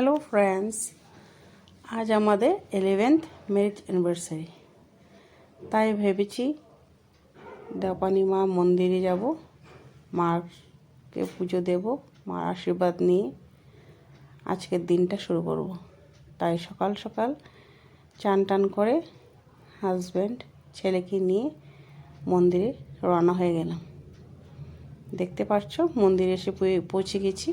Hello friends আজ আমাদের এলেভেন্থ marriage anniversary তাই ভেবেছি দাপানি মা মন্দিরে যাব, মাকে পুজো দেব, মার আশীর্বাদ নিয়ে আজকের দিনটা শুরু করব। তাই সকাল সকাল চান টান করে হাজব্যান্ড ছেলেকে নিয়ে মন্দিরে রওনা হয়ে গেলাম। দেখতে পাচ্ছ, মন্দিরে এসে পৌঁছে গেছি।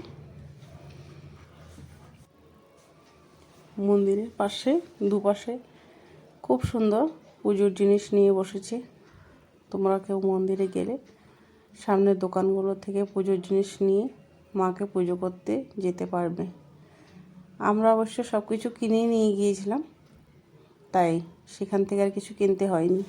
মন্দিরের পাশে, দুপাশে খুব সুন্দর পুজোর জিনিস নিয়ে বসেছে। তোমরা কেউ মন্দিরে গেলে সামনের দোকানগুলো থেকে পুজোর জিনিস নিয়ে মাকে পুজো করতে যেতে পারবে। আমরা অবশ্য সব কিছু কিনেই নিয়ে গিয়েছিলাম, তাই সেখান থেকে আর কিছু কিনতে হয়নি।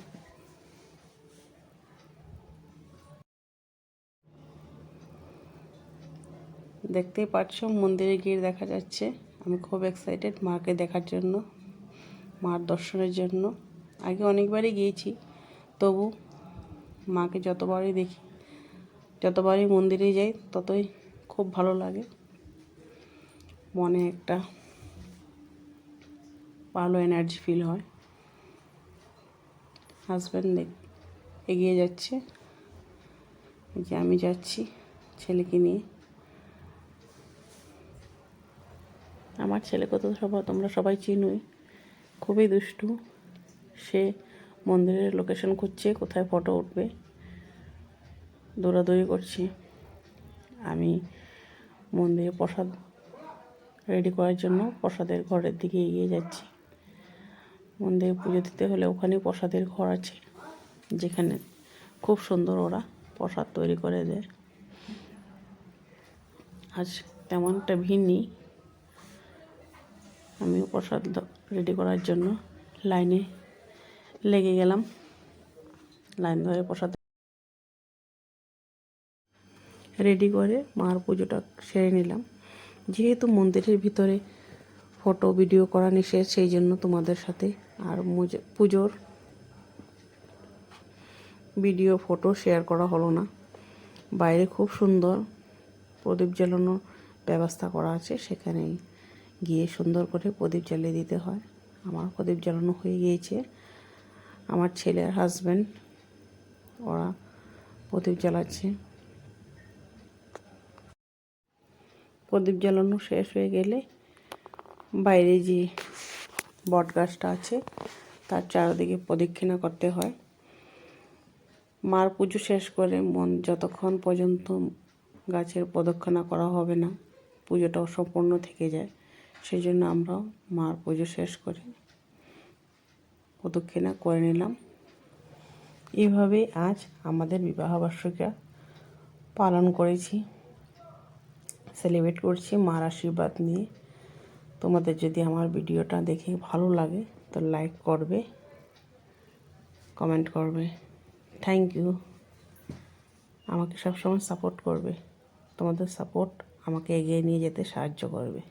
দেখতেই পাচ্ছ মন্দিরে গিয়ে দেখা যাচ্ছে। আমি খুব এক্সাইটেড মাকে দেখার জন্য, মার দর্শনের জন্য। আগে অনেকবারই গিয়েছি, তবু মাকে যতবারই দেখি, যতবারই মন্দিরে যাই, ততই খুব ভালো লাগে। মনে একটা ভালো এনার্জি ফিল হয়। হাজব্যান্ড এগিয়ে যাচ্ছে। যে আমি যাচ্ছি ছেলেকে নিয়ে। আমার ছেলেকে তো সবাই তোমরা সবাই চিনোই। খুবই দুষ্টু। সে মন্দিরের লোকেশন খুঁজছে, কোথায় ফটো উঠবে। দৌড়াদৌড়ি করছি। আমি মন্দিরে প্রসাদ রেডি করার জন্য প্রসাদের ঘরের দিকে এগিয়ে যাচ্ছি। মন্দিরে পুজো দিতে হলে ওখানে প্রসাদের ঘর আছে, যেখানে খুব সুন্দর ওরা প্রসাদ তৈরি করে দেয়। আজ তেমনটা ভিড় নেই। আমিও প্রসাদ রেডি করার জন্য লাইনে লেগে গেলাম। লাইন ধরে প্রসাদ রেডি করে মার পুজোটা সেরে নিলাম। যেহেতু মন্দিরের ভিতরে ফটো ভিডিও করা নিষেধ, সেই জন্য তোমাদের সাথে আর পুজোর ভিডিও ফটো শেয়ার করা হলো না। বাইরে খুব সুন্দর প্রদীপ জ্বালানোর ব্যবস্থা করা আছে, সেখানেই গিয়ে সুন্দর করে প্রদীপ জ্বালিয়ে দিতে হয়। আমার প্রদীপ জ্বালানো হয়ে গিয়েছে। আমার ছেলের হাজব্যান্ড ওরা প্রদীপ জ্বালাচ্ছে। প্রদীপ জ্বালানো শেষ হয়ে গেলে বাইরে যে বট গাছটা আছে, তার চারিদিকে প্রদক্ষিণা করতে হয়। মার পুজো শেষ করে মন যতক্ষণ পর্যন্ত গাছের প্রদক্ষিণা করা হবে না পুজোটা সম্পূর্ণ থেকে যায়। সেই জন্য আমরাও মার পুজো শেষ করে প্রদক্ষিণা করে নিলাম। এইভাবেই আজ আমাদের বিবাহবার্ষিকীটা পালন করেছি সেলিব্রেট করছি, মার আশীর্বাদ নিয়ে। তোমাদের যদি আমার ভিডিওটা দেখে ভালো লাগে, তো লাইক করবে কমেন্ট করবে। থ্যাংক ইউ আমাকে সবসময় সাপোর্ট করবে। তোমাদের সাপোর্ট আমাকে এগিয়ে নিয়ে যেতে সাহায্য করবে।